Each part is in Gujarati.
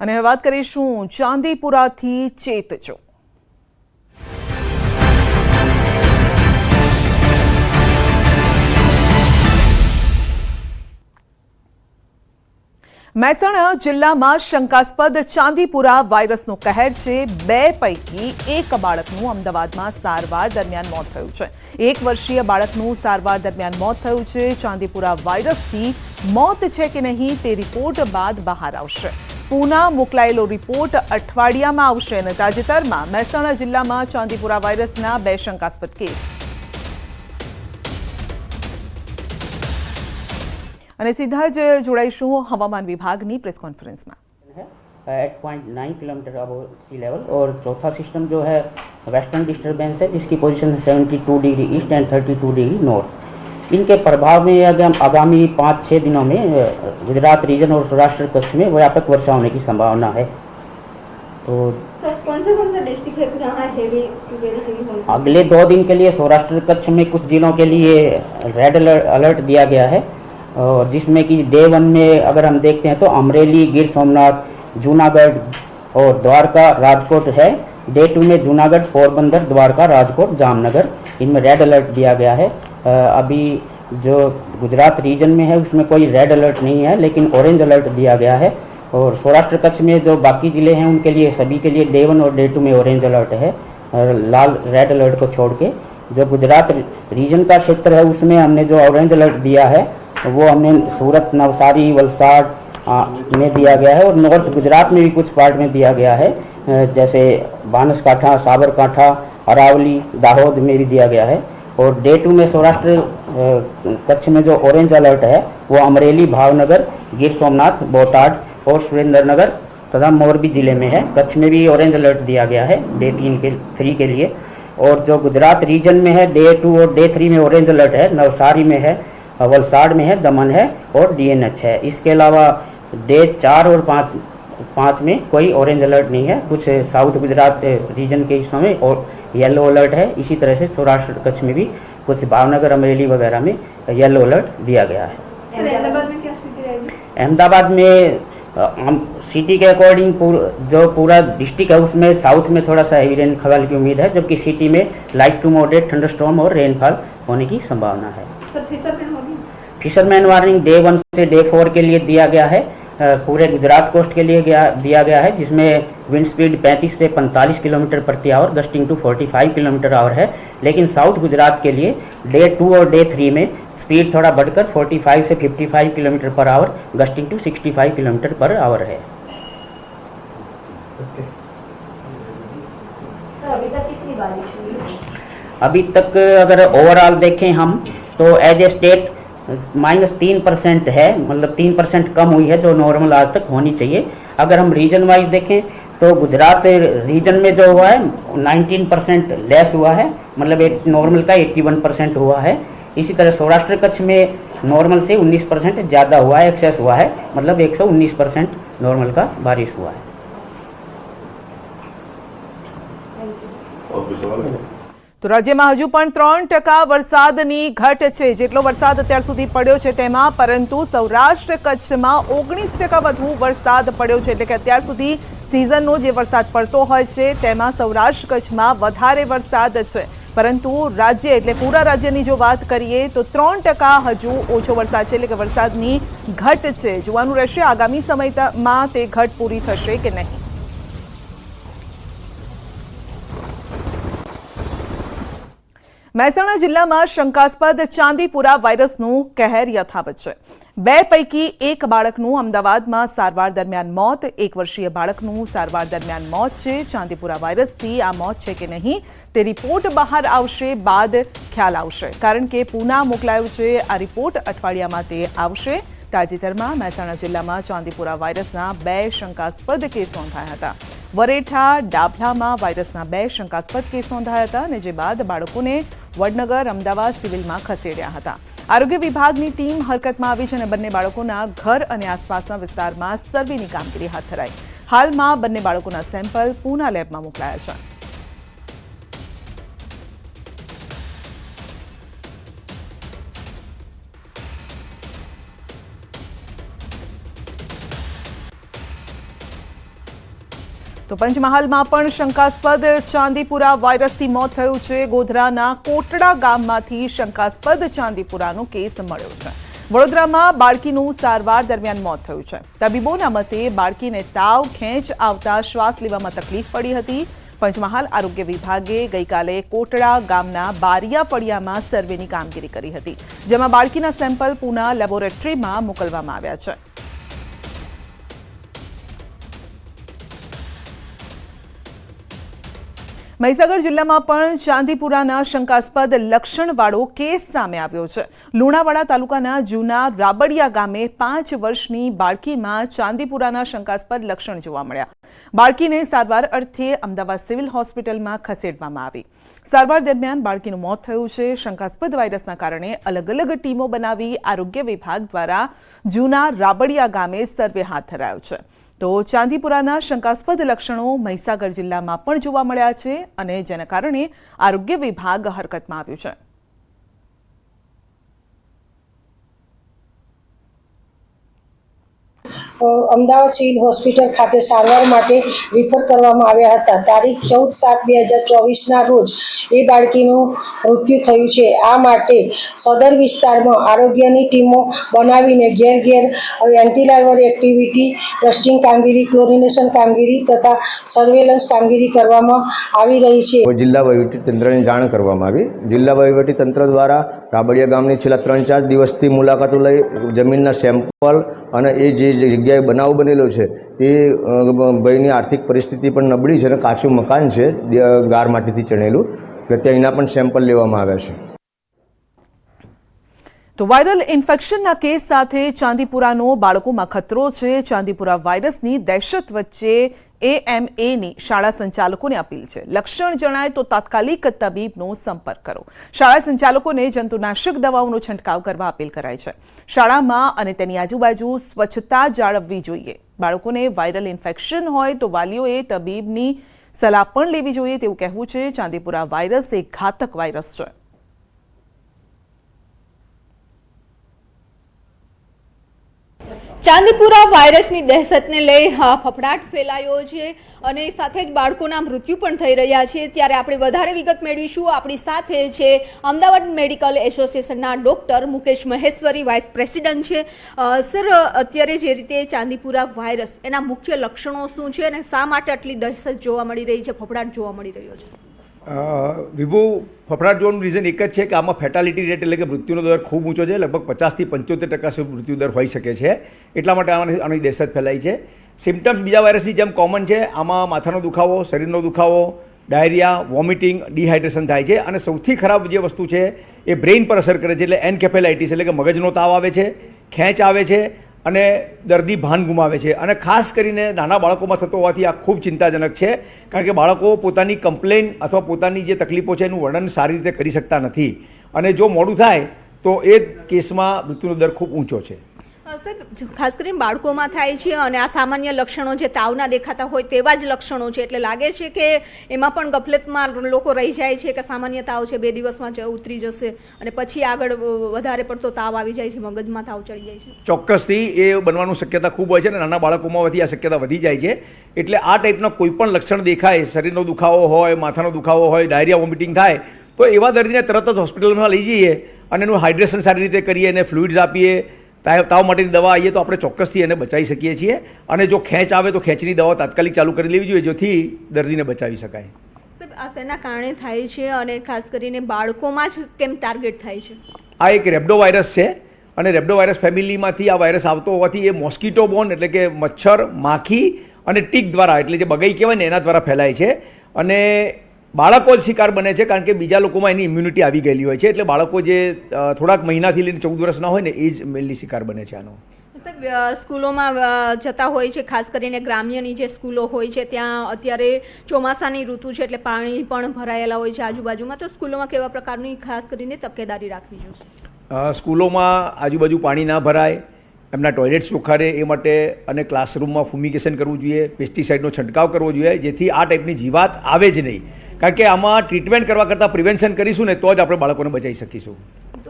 અને હવે વાત કરીશું ચાંદીપુરાથી ચેતજો મહેસાણા જિલ્લામાં શંકાસ્પદ ચાંદીપુરા વાયરસનો કહેર છે. બે પૈકી એક બાળકનું અમદાવાદમાં સારવાર દરમિયાન મોત થયું છે. એક વર્ષીય બાળકનું સારવાર દરમિયાન મોત થયું છે. ચાંદીપુરા વાયરસથી મોત છે કે નહીં તે રિપોર્ટ બાદ બહાર આવશે. પૂના મોકલાયેલો રિપોર્ટ અઠવાડિયામાં આવશે અને તાજેતરમાં મહેસાણા જિલ્લામાં ચાંદીપુરા વાયરસના બે શંકાસ્પદ કેસ અને સીધા જ જોડાઈશું હવામાન વિભાગની પ્રેસ કોન્ફરન્સમાં है एट पॉइंट नाइन किलोमीटर अब सी लेवल और चौथा सिस्टम जो है वेस्टर्न डिस्टर्बेंस है जिसकी पोजीशन है seventy two degree east and thirty two degree north इनके प्रभाव में अगर आगामी पाँच छः दिनों में गुजरात रीजन और सौराष्ट्र कच्छ में व्यापक वर्षा होने की संभावना है। तो कौन से कौन से डिस्ट्रिक्ट है जहाँ हेवी वेरी हेवी होने अगले दो दिन के लिए सौराष्ट्र कच्छ में कुछ जिलों के लिए रेड अलर्ट दिया गया है। और जिसमें कि डे वन में अगर हम देखते हैं तो अमरेली गिर सोमनाथ जूनागढ़ और द्वारका राजकोट है। डे टू में जूनागढ़ पोरबंदर द्वारका राजकोट जामनगर इनमें रेड अलर्ट दिया गया है। अभी जो गुजरात रीजन में है, उसमें कोई रेड अलर्ट नहीं है, लेकिन ऑरेंज अलर्ट दिया गया है। और सौराष्ट्र कच्छ में जो बाकी ज़िले हैं, उनके लिए, सभी के लिए डे वन और डे टू में ऑरेंज अलर्ट है लाल रेड अलर्ट को छोड़ के। जो गुजरात रीजन का क्षेत्र है, उसमें हमने जो ऑरेंज अलर्ट दिया है, वो हमने सूरत, नवसारी, वलसाड में दिया गया है, और नॉर्थ गुजरात में भी कुछ पार्ट में दिया गया है। जैसे बानसकाठा, साबरकाठा, अरावली, दाहोद में भी दिया गया है। और डे टू में सौराष्ट्र कच्छ में जो ऑरेंज अलर्ट है, वो अमरेली, भावनगर, गिर सोमनाथ, बोटाड और सुरेंद्रनगर तथा मोरबी ज़िले में है। कच्छ में भी ऑरेंज अलर्ट दिया गया है डे तीन के थ्री के लिए। और जो गुजरात रीजन में है डे टू और डे थ्री में ऑरेंज अलर्ट है, नवसारी में है, वलसाड़ में है, दमन है और डीएनएच है। इसके अलावा डे चार और पाँच पाँच में कोई ऑरेंज अलर्ट नहीं है। कुछ साउथ गुजरात रीजन के हिस्सों में और येलो अलर्ट है। इसी तरह से सौराष्ट्र कच्छ में भी कुछ भावनगर अमरेली वगैरह में येलो अलर्ट दिया गया है। अहमदाबाद में क्या स्थिति रहेगी? अहमदाबाद में हम सिटी के अकॉर्डिंग पूर, जो पूरा डिस्ट्रिक्ट है उसमें साउथ में थोड़ा सा हेवी रेनफॉल की उम्मीद है जबकि सिटी में लाइट टू मॉडरेट थंडरस्टॉर्म और रेनफॉल होने की संभावना है। फिशरमैन वार्निंग डे वन से डे फोर के लिए दिया गया है। पूरे गुजरात कोस्ट के लिए गया दिया गया है जिसमें विंड स्पीड 35 से 45 किलोमीटर प्रति hour gusting to 45 kilometre hour है। लेकिन साउथ गुजरात के लिए डे टू और डे थ्री में स्पीड थोड़ा बढ़कर 45 से 55 किलोमीटर पर आवर गस्टिंग टू 65 किलोमीटर पर आवर है। सर अभी तक कितनी बारिश हुई? अभी तक अगर ओवरऑल देखें हम तो एज ए स्टेट माइनस तीन परसेंट है मतलब तीन परसेंट कम हुई है जो नॉर्मल आज तक होनी चाहिए। अगर हम रीजन वाइज देखें तो गुजरात रीजन में जो हुआ है 19 परसेंट लेस हुआ है मतलब एक नॉर्मल का 81 परसेंट हुआ है इसी तरह सौराष्ट्र कच्छ में नॉर्मल से 19 परसेंट ज़्यादा हुआ है एक्सेस हुआ है मतलब 119 परसेंट नॉर्मल का बारिश हुआ है તો રાજ્યમાં હજુ પણ ત્રણ ટકા વરસાદની ઘટ છે જેટલો વરસાદ અત્યાર સુધી પડ્યો છે તેમાં પરંતુ સૌરાષ્ટ્ર કચ્છમાં ઓગણીસ ટકા વધુ વરસાદ પડ્યો છે એટલે કે અત્યાર સુધી સિઝનનો જે વરસાદ પડતો હોય છે, તેમાં સૌરાષ્ટ્ર કચ્છમાં વધારે વરસાદ છે. પરંતુ રાજ્ય એટલે પૂરા રાજ્યની જો વાત કરીએ, તો ત્રણ ટકા હજુ ઓછો વરસાદ છે, એટલે કે વરસાદની ઘટ છે. જોવાનું રહેશે આગામી સમયમાં તે ઘટ પૂરી થશે કે નહીં. મહેસાણા જિલ્લામાં શંકાસ્પદ ચાંદીપુરા વાયરસનું કહેર યથાવત છે. બે પૈકી એક બાળકનું અમદાવાદમાં સારવાર દરમિયાન મોત, એક વર્ષીય બાળકનું સારવાર દરમિયાન મોત છે. ચાંદીપુરા વાયરસથી આ મોત છે કે નહીં તે રિપોર્ટ બહાર આવશે, બાદ ખ્યાલ આવશે. કારણ કે પૂના મોકલાયું છે, આ રિપોર્ટ અઠવાડિયામાં તે આવશે. તાજેતરમાં મહેસાણા જિલ્લામાં ચાંદીપુરા વાયરસના બે શંકાસ્પદ કેસ નોંધાયા હતા. વરેઠા, ડાભલામાં વાયરસના બે શંકાસ્પદ કેસ નોંધાયા હતા અને જે બાદ બાળકોને વડનગર, અમદાવાદ સિવિલમાં ખસેડ્યા હતા. આરોગ્ય વિભાગની ટીમ હરકતમાં આવી છે અને બંને બાળકોના ઘર અને આસપાસના વિસ્તારમાં સર્વેની કામગીરી હાથ ધરાઈ. હાલમાં બંને બાળકોના સેમ્પલ પૂના લેબમાં મોકલાયા છે. તો પંચમહાલમાં પણ શંકાસ્પદ ચાંદીપુરા વાયરસથી મોત થયું છે. ગોધરાના કોટડા ગામમાંથી શંકાસ્પદ ચાંદીપુરાનો કેસ મળ્યો છે. વડોદરામાં બાળકીનું સારવાર દરમિયાન મોત થયું છે. તબીબોના મતે બાળકીને તાવ, ખેંચ આવતા શ્વાસ લેવામાં તકલીફ પડી હતી. પંચમહાલ આરોગ્ય વિભાગે ગઈકાલે કોટડા ગામના બારિયા ફળિયામાં સર્વેની કામગીરી કરી હતી, જેમાં બાળકીના સેમ્પલ પુના લેબોરેટરીમાં મોકલવામાં આવ્યા છે. મહીસાગર જિલ્લામાં પણ ચાંદીપુરાના શંકાસ્પદ લક્ષણવાળો કેસ સામે આવ્યો છે. લુણાવાડા તાલુકાના જૂના રાબડિયા ગામે પાંચ વર્ષની બાળકીમાં ચાંદીપુરાના શંકાસ્પદ લક્ષણ જોવા મળ્યા. બાળકીને સારવાર અર્થે અમદાવાદ સિવિલ હોસ્પિટલમાં ખસેડવામાં આવી. સારવાર દરમિયાન બાળકીનું મોત થયું છે. શંકાસ્પદ વાયરસના કારણે અલગ અલગ ટીમો બનાવી આરોગ્ય વિભાગ દ્વારા જૂના રાબડિયા ગામે સર્વે હાથ ધરાયો છે. તો ચાંદીપુરાના શંકાસ્પદ લક્ષણો મહીસાગર જિલ્લામાં પણ જોવા મળ્યા છે અને જેના કારણે આરોગ્ય વિભાગ હરકતમાં આવ્યું છે. અમદાવાદ સિવિલ હોસ્પિટલ ખાતે સારવાર માટે રિફર કરવામાં આવ્યા હતા. તારીખ ચૌદ સાત બે હજાર ચોવીસના રોજ એ બાળકીનું મૃત્યુ થયું છે. આ માટે સદર વિસ્તારમાં આરોગ્યની ટીમો બનાવીને ઘેર ઘેર એન્ટીલાઇવર એક્ટિવિટી ટેસ્ટિંગ કામગીરી, ક્લોરિનેશન કામગીરી તથા સર્વેલન્સ કામગીરી કરવામાં આવી રહી છે. જિલ્લા વહીવટી તંત્રની જાણ કરવામાં આવી. જિલ્લા વહીવટી તંત્ર દ્વારા રાબડિયા ગામની છેલ્લા ત્રણ ચાર દિવસથી મુલાકાતો લઈ જમીનના સેમ્પલ અને એ જે જગ્યાએ બનાવ બનેલો છે, એ ભાઈની આર્થિક પરિસ્થિતિ પણ નબળી છે અને કાચું મકાન છે ગાર માટીથી ચણેલું. એટલે ત્યાં એના પણ સેમ્પલ લેવામાં આવ્યા છે. તો વાયરલ ઇન્ફેક્શનના કેસ સાથે ચાંદીપુરાનો બાળકોમાં ખતરો છે. ચાંદીપુરા વાયરસની દહેશત વચ્ચે એએમએની શાળા સંચાલકોને અપીલ છે. લક્ષણ જણાય તો તાત્કાલિક તબીબનો સંપર્ક કરો. શાળા સંચાલકોને જંતુનાશક દવાઓનો છંટકાવ કરવા અપીલ કરાય છે. શાળામાં અને તેની આજુબાજુ સ્વચ્છતા જાળવવી જોઈએ. બાળકોને વાયરલ ઇન્ફેક્શન હોય તો વાલીઓએ તબીબની સલાહ પણ લેવી જોઈએ તેવું કહેવું છે. ચાંદીપુરા વાયરસ એક ઘાતક વાયરસ છે. ચાંદીપુરા વાયરસની દહેશતને લઈ ફફડાટ ફેલાયો છે અને સાથે જ બાળકોના મૃત્યુ પણ થઈ રહ્યા છે. ત્યારે આપણે વધારે વિગત મેળવીશું. આપણી સાથે છે અમદાવાદ મેડિકલ એસોસિએશનના doctor Mukesh Maheshwari, vice president છે. સર, અત્યારે જે રીતે ચાંદીપુરા વાયરસ એના મુખ્ય લક્ષણો શું છે અને શા માટે આટલી દહેશત જોવા મળી રહી છે, ફફડાટ જોવા મળી રહ્યો છે? વિભુ, ફફડાટ જોવાનું રીઝન એક જ છે કે આમાં ફેટાલિટી રેટ એટલે કે મૃત્યુનો દર ખૂબ ઊંચો છે, લગભગ પચાસથી પંચોતેર ટકા સુધી મૃત્યુ દર હોઈ શકે છે. એટલા માટે આની આની દહેશત ફેલાઈ છે. સિમ્ટમ્સ બીજા વાયરસની જેમ કોમન છે, આમાં માથાનો દુખાવો, શરીરનો દુખાવો ડાયરિયા વોમિટિંગ ડિહાઇડ્રેશન થાય છે. અને સૌથી ખરાબ જે વસ્તુ છે, એ બ્રેઇન પર અસર કરે છે, એટલે એનકેફેલાઇટીસ એટલે કે મગજનો તાવ આવે છે, ખેંચ આવે છે અને દર્દી ભાન ગુમાવે છે. અને ખાસ કરીને નાના બાળકોમાં થતો હોવાથી આ ખૂબ ચિંતાજનક છે. કારણ કે બાળકો પોતાની કમ્પ્લેન અથવા પોતાની જે તકલીફો છે એનું વર્ણન સારી રીતે કરી શકતા નથી. અને જો મોડું થાય, તો એ કેસમાં મૃત્યુનો દર ખૂબ ઊંચો છે. ખાસ કરીને બાળકોમાં થાય છે અને આ સામાન્ય લક્ષણો જે તાવના દેખાતા હોય તેવા જ લક્ષણો છે. એટલે લાગે છે કે એમાં પણ ગફલતમાં લોકો રહી જાય છે કે સામાન્ય તાવ છે, બે દિવસમાં જ ઉતરી જશે અને પછી આગળ વધારે પડતો તાવ આવી જાય છે, મગજમાં તાવ ચડી જાય છે. ચોક્કસથી એ બનવાનું શક્યતા ખૂબ હોય છે અને નાના બાળકોમાં વધી આ શક્યતા વધી જાય છે. એટલે આ ટાઈપના કોઈ પણ લક્ષણ દેખાય, શરીરનો દુખાવો હોય, માથાનો દુખાવો હોય, ડાયરિયા, વોમિટિંગ થાય, તો એવા દર્દીને તરત જ હોસ્પિટલમાં લઈ જઈએ અને એનું હાઇડ્રેશન સારી રીતે કરીએ અને ફ્લુઇડ્સ આપીએ. તાવ માટેની દવા આવીએ તો આપણે ચોક્કસથી એને બચાવી શકીએ છીએ. અને જો ખેંચ આવે તો ખેંચની દવા તાત્કાલિક ચાલુ કરી લેવી જોઈએ જેથી દર્દીને બચાવી શકાય. સર આ શેના કારણે થાય છે અને ખાસ કરીને બાળકોમાં જ કેમ ટાર્ગેટ થાય છે? આ એક રેબડો વાયરસ છે અને રેબડો વાયરસ ફેમિલીમાંથી આ વાયરસ આવતો હોવાથી એ મોસ્કીટો બોન એટલે કે મચ્છર માખી અને ટીક દ્વારા એટલે જે બગઈ કહેવાય ને એના દ્વારા ફેલાય છે. અને બાળકો જ શિકાર બને છે કારણ કે બીજા લોકોમાં એની ઇમ્યુનિટી આવી ગયેલી હોય છે. એટલે બાળકો જે થોડાક મહિનાથી લઈને ચૌદ વર્ષના હોય ને એ જ મેનલી શિકાર બને છે આનો. સ્કૂલોમાં જતા હોય છે ખાસ કરીને ગ્રામ્યની જે સ્કૂલો હોય છે ત્યાં અત્યારે ચોમાસાની ઋતુ છે એટલે પાણી પણ ભરાયેલા હોય છે આજુબાજુમાં. તો સ્કૂલોમાં કેવા પ્રકારની ખાસ કરીને તકેદારી રાખવી જોઈએ? સ્કૂલોમાં આજુબાજુ પાણી ના ભરાય એમના ટોયલેટ ચોખ્ખા રહે એ માટે અને ક્લાસરૂમમાં ફુમિગેશન કરવું જોઈએ પેસ્ટિસાઇડનો છંટકાવ કરવો જોઈએ જેથી આ ટાઈપની જીવાત આવે જ નહીં. કારણ કે આમાં ટ્રીટમેન્ટ કરવા કરતાં પ્રિવેન્શન કરીશું ને તો જ આપણે બાળકોને બચાવી શકીશું.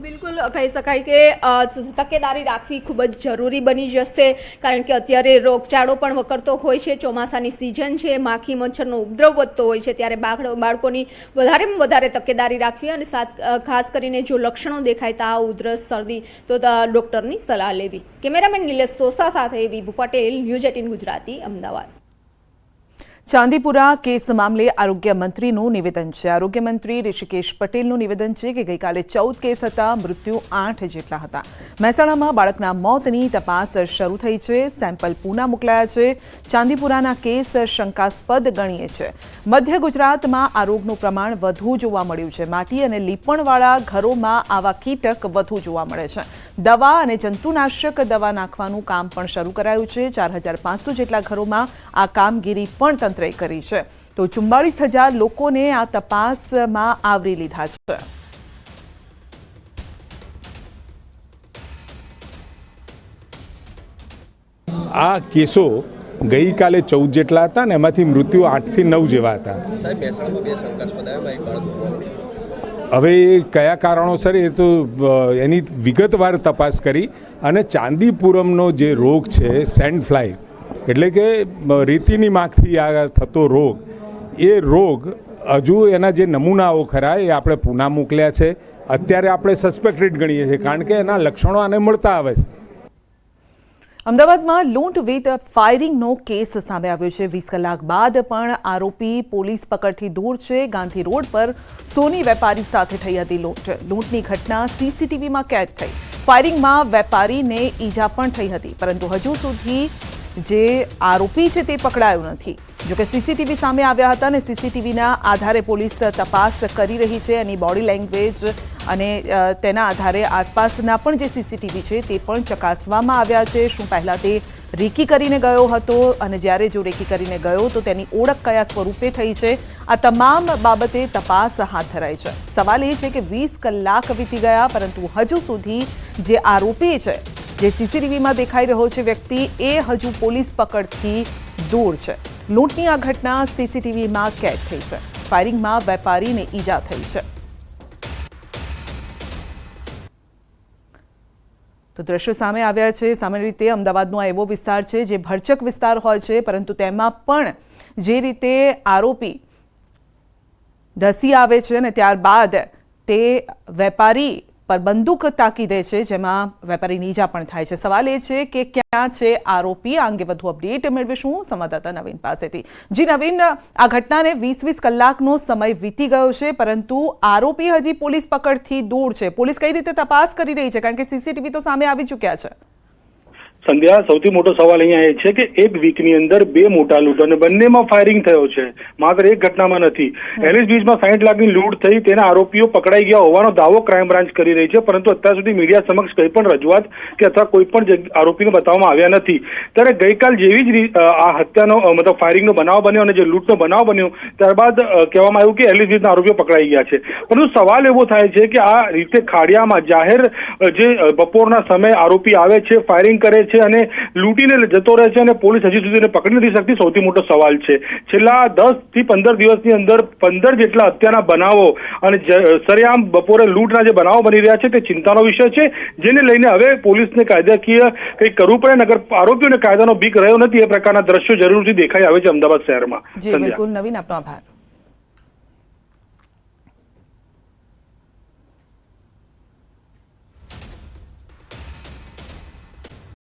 બિલકુલ કહી શકાય કે તકેદારી રાખવી ખૂબ જ જરૂરી બની જશે, કારણ કે અત્યારે રોગચાળો પણ વકરતો હોય છે, ચોમાસાની સિઝન છે, માખી મચ્છરનો ઉપદ્રવ વધતો હોય છે, ત્યારે બાળ, બાળકોની વધારેમાં વધારે તકેદારી રાખવી અને ખાસ કરીને જો લક્ષણો દેખાય તાવ ઉધરસ, શરદી ત- ડૉક્ટરની સલાહ લેવી. કેમેરામેન નિલેશ સોસા સાથે Vibhu Patel, news eighteen Gujarati, Ahmedabad. Chandipura case મામલે આરોગ્ય મંત્રીનું નિવેદન છે. આરોગ્ય મંત્રી ઋષિકેશ પટેલનું નિવેદન છે કે ગઈકાલે ચૌદ કેસ હતા, મૃત્યુ આઠ જેટલા હતા. મહેસાણામાં બાળકના મોતની તપાસ શરૂ થઈ છે. સેમ્પલ પૂના મોકલાયા છે. ચાંદીપુરાના કેસ શંકાસ્પદ ગણીએ છે. મધ્ય ગુજરાતમાં આ રોગનું પ્રમાણ વધુ જોવા મળ્યું છે. માટી અને લીપણવાળા ઘરોમાં આવા કીટક વધુ જોવા મળે છે. દવા અને જંતુનાશક દવા નાખવાનું કામ પણ શરૂ કરાયું છે. ચાર જેટલા ઘરોમાં આ કામગીરી પણ તંત્રએ કરી છે. તો ચુમ્બાળીસ હજાર લોકોને આ તપાસમાં આવરી લીધા છે. આ કેસો ગઈકાલે ચૌદ જેટલા હતા ને એમાંથી મૃત્યુ આઠથી નવ જેવા હતા. હવે એ કયા કારણોસર એ તો એની વિગતવાર તપાસ કરી અને ચાંદીપુરમનો જે રોગ છે સેન્ડ ફ્લાય એટલે કે રીતિની માગથી આ થતો રોગ, એ રોગ હજુ એના જે નમૂનાઓ ખરા, એ આપણે પૂના મોકલ્યા છે. અત્યારે આપણે સસ્પેક્ટેડ ગણીએ છીએ, કારણ કે એના લક્ષણો આને મળતા આવે છે. અમદાવાદમાં લૂંટ વિથ ફાયરિંગનો કેસ સામે આવ્યો છે. વીસ કલાક બાદ પણ આરોપી પોલીસ પકડથી દૂર છે. ગાંધી રોડ પર સોની વેપારી સાથે થઈ હતી લૂંટ. લૂંટની ઘટના સીસીટીવીમાં કેદ થઈ. ફાયરિંગમાં વેપારીને ઈજા પણ થઈ હતી, પરંતુ હજુ સુધી જે આરોપી છે તે પકડાયો નથી. જોકે સીસીટીવી સામે આવ્યા હતા અને સીસીટીવીના આધારે પોલીસ તપાસ કરી રહી છે એની બોડી લેંગ્વેજ અને તેના આધારે આસપાસના પણ જે સીસીટીવી છે તે પણ ચકાસવામાં આવ્યા છે. શું પહેલાં તે રેકી કરીને ગયો હતો અને જ્યારે જો રેકી કરીને ગયો તો તેની ઓળખ કયા સ્વરૂપે થઈ છે? આ તમામ બાબતે તપાસ હાથ ધરાઈ છે. સવાલ એ છે કે વીસ કલાક વીતી ગયા પરંતુ હજુ સુધી જે આરોપી છે જે સીસીટીવીમાં દેખાઈ રહ્યો છે વ્યક્તિ એ હજુ પોલીસ પકડથી દૂર છે. લૂંટની આ ઘટના સીસીટીવીમાં કેદ થઈ છે. ફાયરિંગમાં વેપારીને ઈજા થઈ છે. તો દ્રશ્યો સામે આવ્યા છે. સામાન્ય રીતે અમદાવાદનો આ એવો વિસ્તાર છે જે ભરચક વિસ્તાર હોય છે, પરંતુ તેમાં પણ જે રીતે આરોપી ધસી આવે છે અને ત્યારબાદ તે વેપારી પર બંદૂક તાકી દે છે, જેમાં વેપારીની ઈજા પણ થાય છે. સવાલ એ છે કે ક્યાં છે આરોપી? આ અંગે વધુ અપડેટ મેળવીશું સંવાદદાતા નવીન પાસેથી. જી નવીન, આ ઘટનાને વીસ વીસ કલાકનો સમય વીતી ગયો છે, પરંતુ આરોપી હજી પોલીસ પકડથી દૂર છે. પોલીસ કઈ રીતે તપાસ કરી રહી છે? કારણ કે સીસીટીવી તો સામે આવી ચૂક્યા છે. સંધ્યા સૌથી મોટો સવાલ અહીંયા એ છે કે એક વીકની અંદર બે મોટા લૂંટ અને બંનેમાં ફાયરિંગ થયો છે. માત્ર એક ઘટનામાં નથી. એલિસ બીચમાં સાઠ લાખની લૂંટ થઈ તેના આરોપીઓ પકડાઈ ગયા હોવાનો દાવો ક્રાઇમ બ્રાન્ચ કરી રહી છે પરંતુ અત્યાર સુધી મીડિયા સમક્ષ કોઈ પણ રજૂઆત કે અથવા કોઈ પણ આરોપીને બતાવવામાં આવ્યા નથી. ત્યારે ગઈકાલ જેવી જ આ હત્યાનો મતલબ ફાયરિંગનો બનાવ બન્યો અને જે લૂંટનો બનાવ બન્યો ત્યારબાદ કહેવામાં આવ્યું કે એલિસ બીચના આરોપીઓ પકડાઈ ગયા છે. પરંતુ સવાલ એવો થાય છે કે આ રીતે ખાડિયામાં જાહેર જે બપોરના સમયે આરોપી આવે છે ફાયરિંગ કરે છે અને લૂંટીને જતો રહે છે અને પોલીસ હજી સુધી પકડી નથી શકતી. સૌથી મોટો સવાલ છે. છેલ્લા દસથી પંદર દિવસની અંદર પંદર જેટલા હત્યાના બનાવો અને સરેઆમ બપોરે લૂંટના જે બનાવો બની રહ્યા છે તે ચિંતાનો વિષય છે. જેને લઈને હવે પોલીસને કાયદાકીય કંઈક કરવું પડે નગર આરોપીઓને કાયદાનો બીક રહ્યો નથી. એ પ્રકારના દ્રશ્યો જરૂરથી દેખાઈ આવે છે અમદાવાદ શહેરમાં. બિલકુલ. નવીન આપનો આભાર.